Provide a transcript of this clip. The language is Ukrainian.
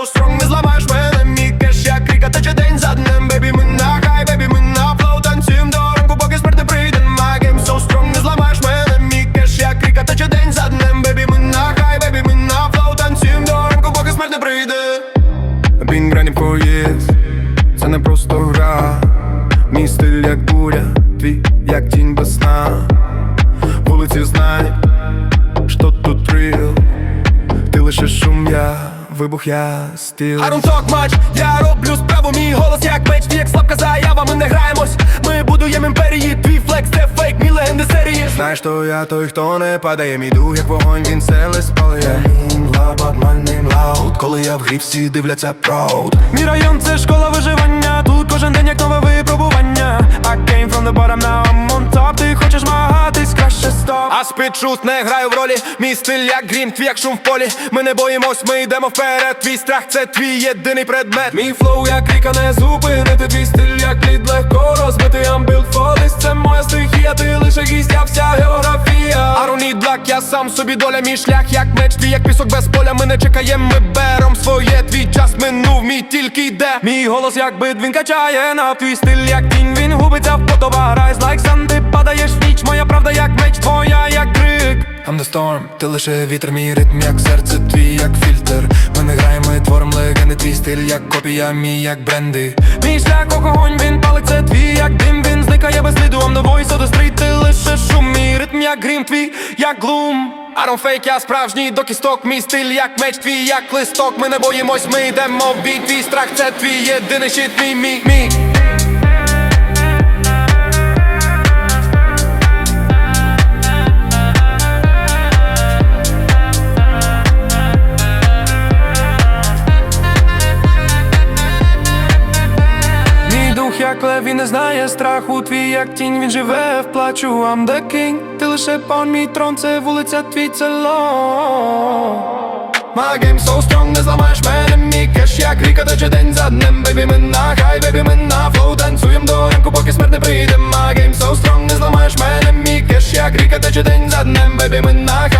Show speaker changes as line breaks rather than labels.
So strong, не Вулиці знають, що тут real Ти лише шум, я вибух, я стіл I don't talk much, я роблю справу, мій голос як меч, ти як слабка заява, ми не граємось. Ми будуємо імперії, твій флекс, це фейк, мій легенди серії. Знаєш, то я той, хто не падає, мій дух, як вогонь, він селе спалює Лабат, my name loud Коли я в грі, всі дивляться proud. Мій район це школа стоп А спідшут не граю в ролі, мій стиль як грім, твій як шум в полі. Ми не боїмось, ми йдемо вперед, твій страх це твій єдиний предмет. Мій флоу як ріка не зупинити, твій стиль як лід легко розбити. I'm built це моя стихія, ти лише гість, я вся географія need luck, я сам собі доля, мій шлях як меч, твій як пісок без поля. Ми не чекаємо, ми берем своє, твій час минув, мій тільки йде. Мій голос як бит, він качає на. Твій стиль, як тінь, він губиться в потова Rise like sun, storm, ти лише вітер, мій ритм, як серце, твій як фільтр. Ми не граємо, творим легенди, твій стиль, як копія, мій як бренди. Мій шлях огонь, він палить, це твій, як дим, він зникає без сліду of the street, ти лише шум, мій ритм, як грім, твій, як глум. I don't fake, я справжній до кісток, мій стиль, як меч, твій, як листок. Ми не боїмось, ми йдемо в бій, твій страх, це твій єдиний щит, мій, мій, мій Дух, як лев, він не знає страху, твій як тінь, він живе в плачу, I'm the king. Ти лише пан, мій трон, це вулиця, твій це лон My game so strong, не зламаєш мене, мій кеш, як ріка, тече день за днем. Бебі, ми на хай, бебі, ми на флоу, танцюєм до ранку, поки смерть не прийде. My game so strong, не зламаєш мене, мій кеш, як ріка, тече день за днем. Бебі, ми на хай,